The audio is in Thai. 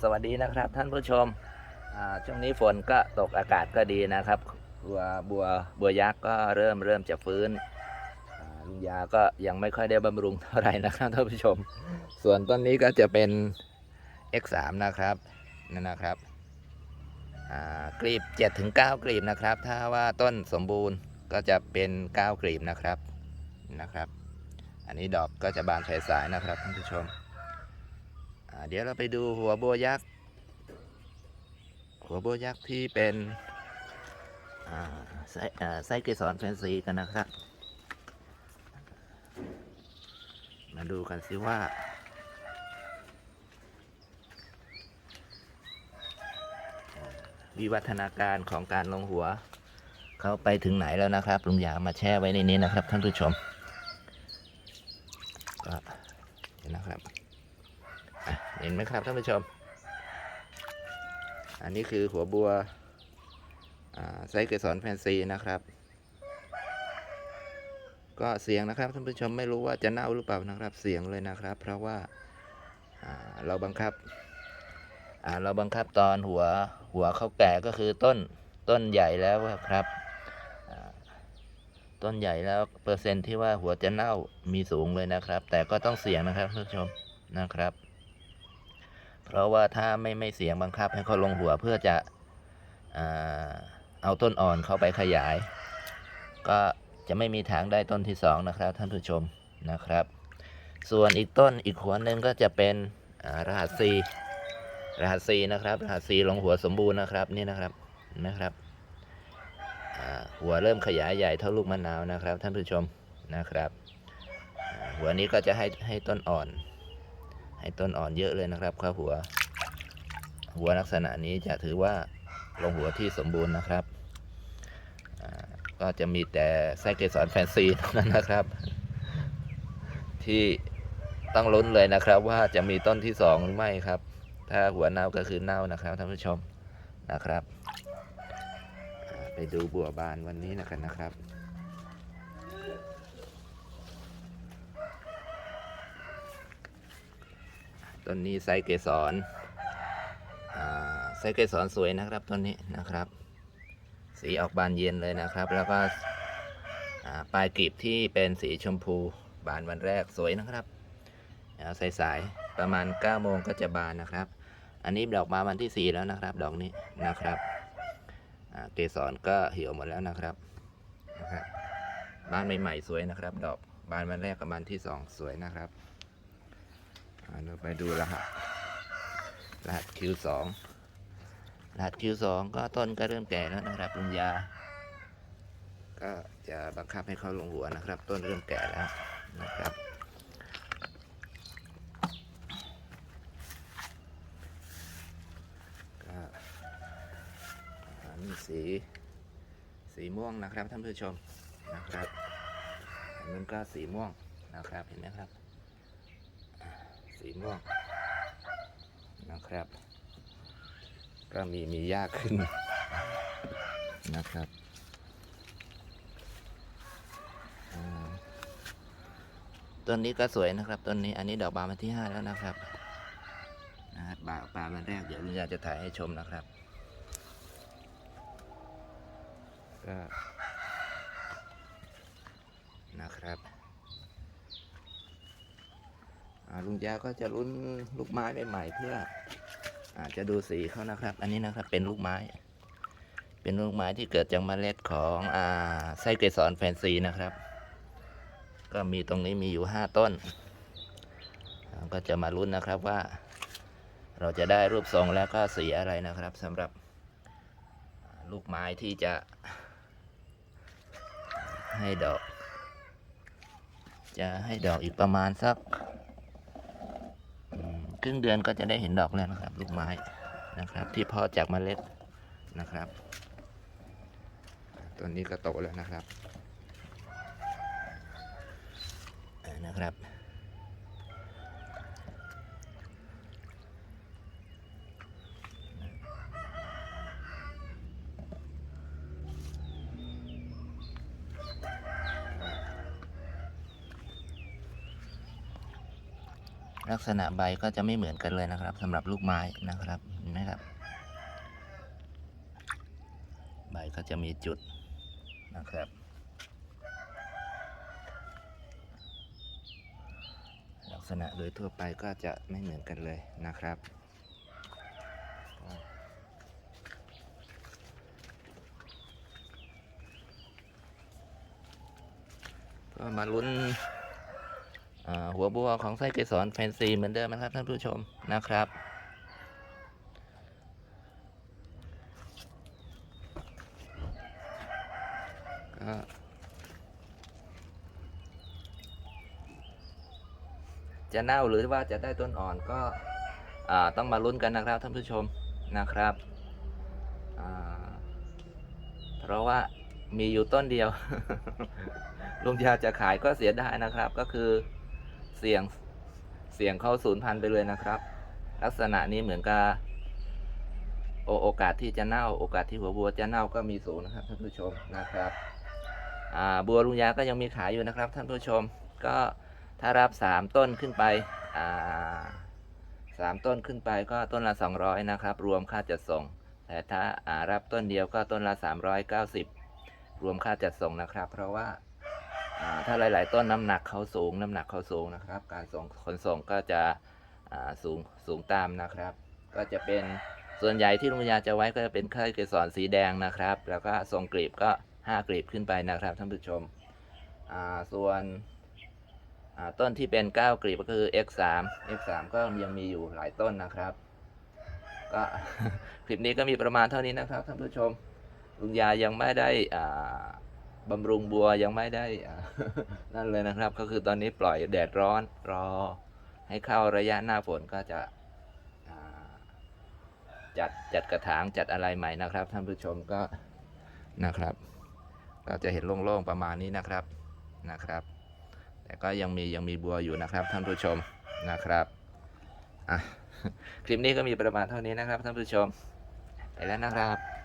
สวัสดีนะครับท่านผู้ชมช่วงนี้ฝนก็ตกอากาศก็ดีนะครับ บัวบัวบัวยักษ์ก็เริ่มเริ่มจะฟื้นลุงยาก็ยังไม่ค่อยได้บำรุงเท่าไหร่นะครับท่านผู้ชม ส่วนต้นนี้ก็จะเป็น X3 นะครับนั่นนะครับกลีบ7ถึง9กลีบนะครับ ถ้าว่าต้นสมบูรณ์ก็จะเป็น 9 กลีบนะครับนะครับ อันนี้ดอกก็จะบานสายๆนะครับท่านผู้ชม เดี๋ยวเราไปดูหัวบัวยักษ์ หัวบัวยักษ์ที่เป็นอ่าไส้ไส้เกสรแฟนซีกันนะครับ มาดูกันสิว่า วิวัฒนาการของการลงหัว เขาไปถึงไหนแล้วนะครับลุงยามาแช่ไว้ในนี้นะครับท่านผู้ชมก็เห็นนะครับ เห็นไหมครับท่านผู้ชม อันนี้คือหัวบัวไซส์เกสรแฟนซีนะครับ ก็เสียงนะครับท่านผู้ชมไม่รู้ว่าจะเน่าหรือเปล่านะครับเสียงเลยนะครับ เพราะว่าาเราบังคับเราบังคับตอนหัวหัวเขาแก่ก็คือต้นต้นใหญ่แล้วครับต้นใหญ่แล้วเปอร์เซ็นต์ที่ว่าหัวจะเน่ามีสูงเลยนะครับ แต่ก็ต้องเสี่ยงนะครับท่านผู้ชมนะครับ เพราะว่าถ้าไม่ไม่เสียงบังคับให้เขาลงหัวเพื่อจะเอาต้นอ่อนเข้าไปขยาย ก็จะไม่มีทางได้ต้นที่สองนะครับท่านผู้ชมนะครับ ส่วนอีกต้นอีกหัวหนึ่งก็จะเป็นรหัสซีรหัสซีนะครับ รหัสซีลงหัวสมบูรณ์นะครับนี่นะครับนะครับหัวเริ่มขยายใหญ่เท่าลูกมะนาวนะครับ ท่านผู้ชมนะครับ หัวนี้ก็จะให้ให้ต้นอ่อน ให้ต้นอ่อนเยอะเลยนะครับข้าหัว หัวลักษณะนี้จะถือว่าลงหัวที่สมบูรณ์นะครับ ก็จะมีแต่ไส้เกสรแฟนซีเท่านั้นนะครับ ที่ต้องลุ้นเลยนะครับว่าจะมีต้นที่สองหรือไม่ครับ ถ้าหัวเน่าก็คือเน่านะครับท่านผู้ชมนะครับ ไปดูบัวบานวันนี้นะกันนะครับ ต้นนี้ไซเกสรอ่าไซเกสรสวยนะครับต้นนี้นะครับ สีออกบานเย็นเลยนะครับ แล้วก็ปลายกลีบที่เป็นสีชมพูบานวันแรกสวยนะครับสายๆประมาณ9โมงก็จะบานนะครับ อันนี้ดอกมาวันที่ 4 แล้วนะครับ ดอกนี้นะครับเกสรก็เหี่ยวหมดแล้วนะครับนะครับ บานใหม่ๆสวยนะครับ ดอกบานวันแรกกับ บานที่ 2 สวยนะครับ เราไปดูรหัสรหัส Q2 รหัส Q2 ก็ต้นก็เริ่มแก่แล้วนะครับลุงยา ก็จะบังคับให้เขาลงหัวนะครับ ต้นเริ่มแก่แล้วนะครับก็อันนี้สีสีม่วงนะครับท่านผู้ชมนะครับอันนั้นก็สีม่วงนะครับเห็นไหมครับ สีม่วงนะครับ ก็มีมียากขึ้นนะครับต้นนี้ก็สวยนะครับต้นนี้อันนี้ดอกบานวันที่ห้าแล้วนะครับนะครับบานบานวันแรกเดี๋ยวลุงยาจะถ่ายให้ชมนะครับก็นะครับ อ่า ลุงยาก็จะลุ้นลูกไม้ใหม่ๆเพื่ออาจจะดูสีเขานะครับ อันนี้นะครับเป็นลูกไม้ เป็นลูกไม้ที่เกิดจากเมล็ดของอ่าไส้เกสรแฟนซีนะครับ ก็มีตรงนี้มีอยู่ห้าต้น ก็จะมาลุ้นนะครับว่า เราจะได้รูปทรงแล้วก็สีอะไรนะครับสำหรับลูกไม้ที่จะให้ดอก จะให้ดอกอีกประมาณสัก ครึ่งเดือนก็จะได้เห็นดอกแล้วนะครับ ลูกไม้นะครับ ที่พ่อจากเมล็ดนะครับ ตัวนี้ก็โตแล้วนะครับนะครับ ลักษณะใบก็จะไม่เหมือนกันเลยนะครับสำหรับลูกไม้นะครับเห็นไหมครับ ใบก็จะมีจุดนะครับ ลักษณะโดยทั่วไปก็จะไม่เหมือนกันเลยนะครับก็มาลุ้น หัวบัวของไส้เกสรแฟนซีเหมือนเดิมนะครับท่านผู้ชมนะครับ ก็จะเน่าหรือว่าจะได้ต้นอ่อนก็ต้องมาลุ้นกันนะครับท่านผู้ชมนะครับเพราะว่ามีอยู่ต้นเดียวลุงยาจะขายก็เสียดายนะครับก็คือ เสี่ยงเสี่ยงเข้าศูนย์พันไปเลยนะครับ ลักษณะนี้เหมือนกับโอโอกาสที่จะเน่าโอกาสที่หัวบัวจะเน่าก็มีสูงนะครับท่านผู้ชมนะครับบัวลุงยาก็ยังมีขายอยู่นะครับ ท่านผู้ชมก็ถ้ารับสามต้นขึ้นไปสามต้นขึ้นไปก็ต้นละ200นะครับ รวมค่าจัดส่ง แต่ถ้ารับต้นเดียวก็ต้นละ390รวมค่าจัดส่งนะครับ เพราะว่า ถ้าหลาย ๆ ต้นน้ำหนักเขาสูงน้ำหนักเขาสูงนะครับ การส่งขนส่งก็จะสูงสูงตามนะครับ ก็จะเป็นส่วนใหญ่ที่ลุงยาจะไว้ก็จะเป็นไข่เกสรสีแดงนะครับ แล้วก็ทรงกลีบก็ 5กลีบขึ้นไปนะครับท่านผู้ชมส่วนต้นที่เป็น 9 กลีบก็คือ x3 x3 ก็ยังมีอยู่หลายต้นนะครับ ก็คลิปนี้ก็มีประมาณเท่านี้นะครับท่านผู้ชมลุงยายังไม่ได้อ่า บำรุงบัวยังไม่ได้ นั่นเลยนะครับ ก็คือตอนนี้ปล่อยแดดร้อนรอ ให้เข้าระยะหน้าฝนก็จะจัดจัดกระถางจัดอะไรใหม่นะครับ ท่านผู้ชมก็นะครับก็จะเห็นโล่งๆประมาณนี้นะครับนะครับ แต่ก็ยังมียังมีบัวอยู่นะครับ ท่านผู้ชมนะครับอะคลิปนี้ก็มีประมาณเท่านี้นะครับ ท่านผู้ชม ไปแล้วนะครับ